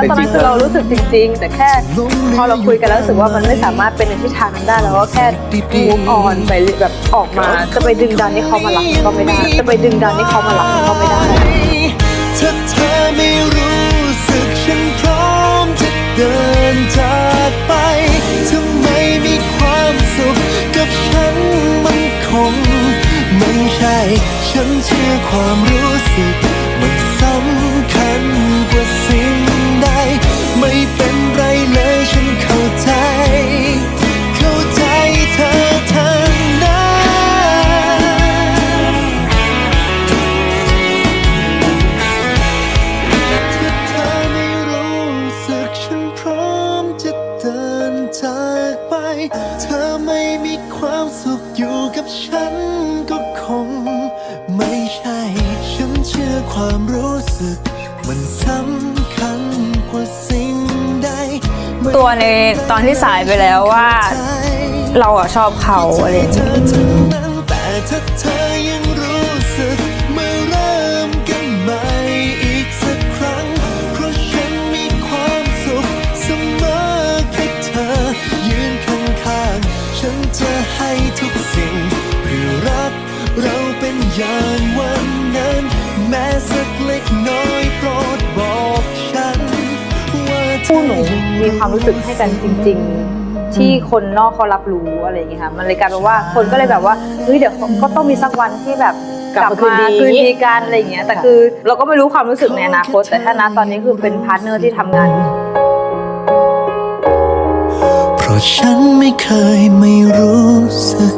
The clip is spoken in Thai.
แล้วตอนนั้นคือเรารู้สึกจริง ๆ แต่แค่พอเราคุยกันแล้วรู้สึกว่ามันไม่สามารถเป็นในทิศทางนั้นได้แล้วก็แค่ move on ไปแบบออกมา จะไปดึงดันให้เขามารักก็ไม่ได้ จะไปดึงดันให้เขามารักก็ไม่ได้ถ้าเธอไม่รู้สึกฉันพร้อมจะเดินจากไปถ้าไม่มีความสุขกับฉันมันคงไม่ใช่ ฉันเชื่อความรู้สึก เธอไม่มีความสุขอยู่กับฉันก็คง ไม่ใช่ ฉันเชื่อความรู้สึก มันสำคัญกว่าสิ่งใดไม่ตัวในตอนที่สายไปแล้วว่าใจเราอะชอบเขาอะไรอย่างเธเงี้ย จะให้ทุกสิ่งเพื่อรักเราเป็นอย่างวันนั้น แม้สักเล็กน้อยโปรดบอกฉัน ว่าคู่หนูมีความรู้สึกให้กันจริง ๆ ที่คนนอกเขารับรู้อะไรอย่างเงี้ยค่ะมันเลยกลายเป็นว่าคนก็เลยแบบว่าเฮ้ยเดี๋ยวก็ต้องมีสักวันที่แบบกลับมาคืนดีกันอะไรอย่างเงี้ยแต่คือเราก็ไม่รู้ความรู้สึกในอนาคตแต่ถ้านะตอนนี้คือเป็นพาร์ทเนอร์ที่ทำงาน ฉันไม่เคยไม่รู้สึก